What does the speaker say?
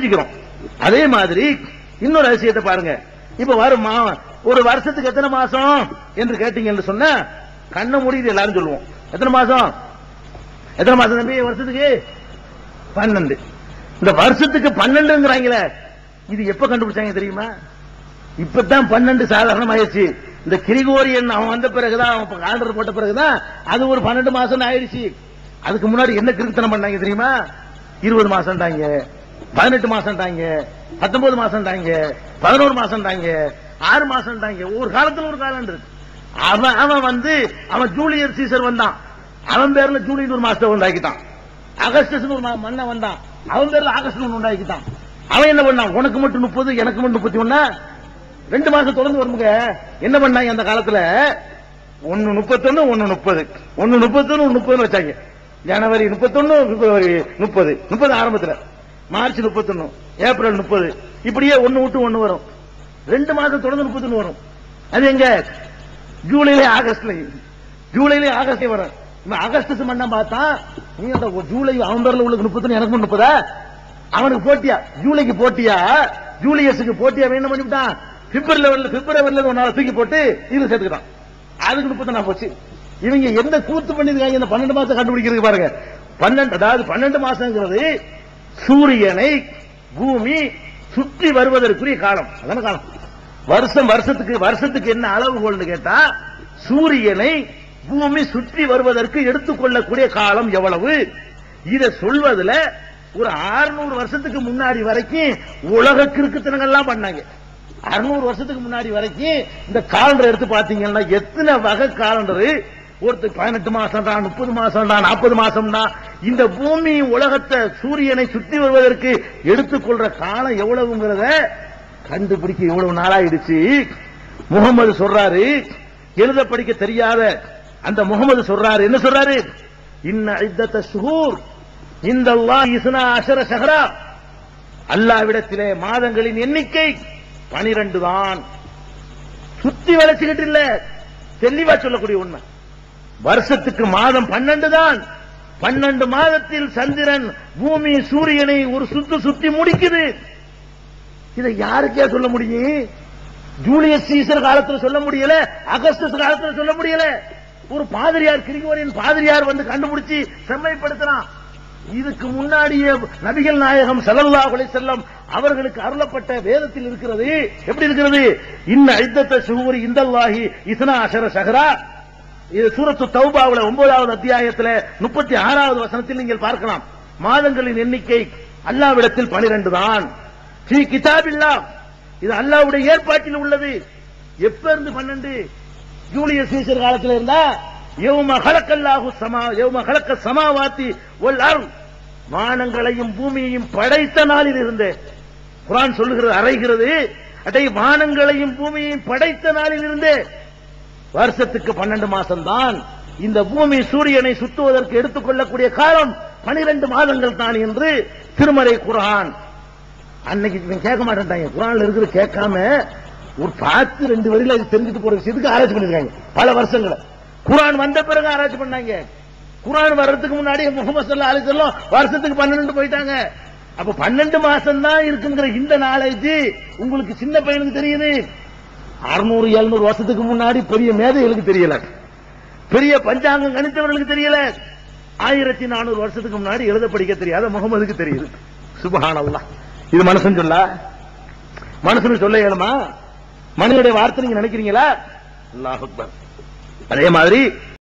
தெரிஞ்சுக்கிறோம். அதே மாதிரி இன்னொரு அதிசயத்தை பாருங்க. இப்ப வரும் ஒரு வருஷத்துக்கு எத்தனை மாசம் என்று கேட்டீங்கன்னு சொன்னா கண்ணை முடியுது எல்லாரும் சொல்லுவோம். எத்தனை மாசம்? எத்தனை மாசம் தம்பி வருஷத்துக்கு? பன்னெண்டு. இந்த வருஷத்துக்கு பன்னெண்டுங்கிறாங்களே இது எப்ப கண்டுபிடிச்சாங்க தெரியுமா? இப்பதான் பன்னெண்டு சாதாரணமாயிருச்சு. இந்த கிரிகோரியன் அவன் வந்த பிறகுதான் அவன் ஆர்டர் போட்ட பிறகுதான் அது ஒரு பன்னெண்டு மாசம் ஆயிடுச்சு அதுக்கு முன்னாடி என்ன கிருத்தனம் பண்ணாங்க தெரியுமா? இருபது மாசம் தாங்க பதினெட்டு மாசம் தாங்க பத்தொன்பது மாசம் தாங்க பதினோரு மாசம் தாங்க ஆறு மாசம் தாங்க ஒரு காலத்துல ஒரு காலம் இருக்கு. அவன் அவன் வந்து அவன் ஜூலியர் சீசர் வந்தான். அவன் பேர்ல ஜூலியர் ஒரு மாஸ்டர் உண்டாக்கிட்டான். அகஸ்டஸ் ஒரு மன்னன் வந்தான். அவன் பேர்ல ஆகஸ்ட் ஒன்று உண்டாக்கிட்டான். அவன் என்ன பண்ணான்? உனக்கு மட்டும் முப்பது எனக்கு மட்டும் முப்பத்தி ஒன்னா? ரெண்டு மாசம் தொடர்ந்து வருமுங்க என்ன பண்ணாங்க அந்த காலத்துல? ஒன்னு முப்பத்தொன்னு ஒன்னு முப்பது. ஒன்னு முப்பத்தொன்னு ஒன்னு முப்பதுன்னு வச்சாங்க. ஜனவரி முப்பத்தொன்னு பிப்ரவரி முப்பது. முப்பது ஆரம்பத்துல. மார்ச் முப்பத்தொன்னு ஏப்ரல் முப்பது. இப்படியே ஒன்னு விட்டு ஒன்னு வரும். ரெண்டு மாதம் தொடர்ந்து முப்பத்தொன்னு வரும். அது எங்க? ஜூலைல ஆகஸ்ட்ல. ஜூலைல ஆகஸ்ட் வரும் இவன் ஆகஸ்ட் மண்ணா பார்த்தா நீ அந்த ஜூலை அவன் பேர்ல உள்ள முப்பத்தொன்னு எனக்கு முப்பதா? அவனுக்கு போட்டியா? ஜூலைக்கு போட்டியா? ஜூலியஸுக்கு போட்டியா? அவன் என்ன பண்ணிவிட்டான்? பிப்ரவரில பிப்ரவரில ஒரு நாள் தூக்கி போட்டு இது சேர்த்துக்கிட்டான். அதுக்கு முப்பத்தொன்னா போச்சு. இவங்க எந்த கூத்து பண்ணிருக்காங்க இந்த பன்னெண்டு மாசம் கண்டுபிடிக்கிறது பாருங்க. பன்னெண்டு அதாவது பன்னெண்டு மாசங்கிறது சூரியனை பூமி சுற்றி வருவதற்குரிய காலம். அதான காலம். வருஷம் வருஷத்துக்கு வருஷத்துக்கு என்ன அளவுகோல்னு கேட்டா சூரியனை பூமி சுற்றி வருவதற்கு எடுத்துக்கொள்ளக்கூடிய காலம் எவ்வளவு? இதை சொல்வதுல ஒரு 600 வருஷத்துக்கு முன்னாடி வரைக்கும் உலக கிறுக்குத்தனங்கள்லாம் பண்ணாங்க. 600 வருஷத்துக்கு முன்னாடி வரைக்கும் இந்த காலண்டர் எடுத்து பாத்தீங்கன்னா எத்தனை வகை காலண்டர் ஒருத்தர் பதினெட்டு மாசம் தான் முப்பது மாசம் தான் நாற்பது மாசம் தான் இந்த பூமி உலகத்தை சூரியனை சுத்தி வருவதற்கு எடுத்துக்கொள்ற காலம் எவ்வளவுங்கிறத கண்டுபிடிக்க இவ்வளவு நாளாயிடுச்சு. முகமது சொல்றாரு எழுத படிக்க தெரியாத அந்த முகமது சொல்றாரு என்ன சொல்றாரு? இன்ன சுகூர் இந்த அல்லாஹ் இஸ்னா அஷர ஷஹரா. அல்லாவிடத்திலே மாதங்களின் எண்ணிக்கை பனிரெண்டு தான். சுத்தி வளைச்சுக்கிட்டு இல்ல தெளிவா சொல்லக்கூடிய உண்மை. வருஷத்துக்கு மாதம் பன்னெண்டு தான். பன்னெண்டு மாதத்தில் சந்திரன் பூமி சூரியனை ஒரு சுத்து சுத்தி முடிக்குது. இதை யாருக்கே சொல்ல முடியும் ஜூலியஸ் சீசர் காலத்துல சொல்ல முடியல அகஸ்டஸ் காலத்துல சொல்ல முடியல. ஒரு பாதிரியார் கிரிகோரியன் பாதிரியார் வந்து கண்டுபிடிச்சு செம்மைப்படுத்தினான். இதுக்கு முன்னாடியே நபிகள் நாயகம் ஸல்லல்லாஹு அலைஹி அவர்களுக்கு அருளப்பட்ட வேதத்தில் இருக்கிறது. எப்படி இருக்கிறது? இன்ன ஐத்தத்தை சுகூரி இந்தல்லாகி இசனா அசர சகரா இது சூரத்து தௌபாவில் ஒன்பதாவது அத்தியாயத்தில் முப்பத்தி ஆறாவது வசனத்தில் நீங்கள் பார்க்கலாம். மாதங்களின் எண்ணிக்கை அல்லாவிடத்தில் பனிரெண்டு தான் ஸ்ரீ கிதாபில்லா. இது அல்லாவுடைய ஏற்பாட்டில் உள்ளது. எப்ப இருந்து பன்னெண்டு? ஜூலியஸ் சீசர் காலத்தில் இருந்தா யௌம கலக்கல்லாஹு சமா யௌம கலக்க சமாவாத்தி ஒல் அருள் வானங்களையும் பூமியையும் படைத்த நாளில் இருந்து. குரான் சொல்லுகிறது அறைகிறது. அடை வானங்களையும் பூமியையும் படைத்த நாளில் இருந்தே. வருஷத்துக்கு பன்னெண்டு மாசம் தான் இந்த பூமி சூரியனை சுத்துவதற்கு எடுத்துக்கொள்ளக்கூடிய காலம் பனிரெண்டு மாதங்கள் தான் என்று திருமறை குரான் அன்னைக்கு கேட்க மாட்டேன்ட்டாங்க குரான்ல இருக்கிற கேட்காம ஒரு பார்த்து ரெண்டு வரியில அது தெரிஞ்சுட்டு போற விஷயத்துக்கு ஆராய்ச்சி பண்ணிருக்காங்க. பல வருஷங்களை. குரான் வந்த பிறகு ஆராய்ச்சி பண்ணாங்க. குரான் வர்றதுக்கு முன்னாடி முகமது சல்லா அலி சொல்லம் வருஷத்துக்கு பன்னெண்டு போயிட்டாங்க. அப்ப பன்னெண்டு மாசம் தான் இருக்குங்கிற இந்த நாலேஜ் உங்களுக்கு சின்ன பையனுக்கு தெரியுது. அறுநூறு எழுநூறு வருஷத்துக்கு முன்னாடி பெரிய மேதைகளுக்கு தெரியல. பெரிய பஞ்சாங்கம் கணித்தவர்களுக்கு தெரியல. ஆயிரத்தி நானூறு வருஷத்துக்கு முன்னாடி எழுத படிக்க தெரியாத முகமதுக்கு தெரியுது. சுபஹானல்லா இது மனுஷன் சொல்ல? மனுஷனுக்கு சொல்ல இயலுமா? மனிதனுடைய வார்த்தை நீங்க நினைக்கிறீங்களா? அல்லாஹ் அதே மாதிரி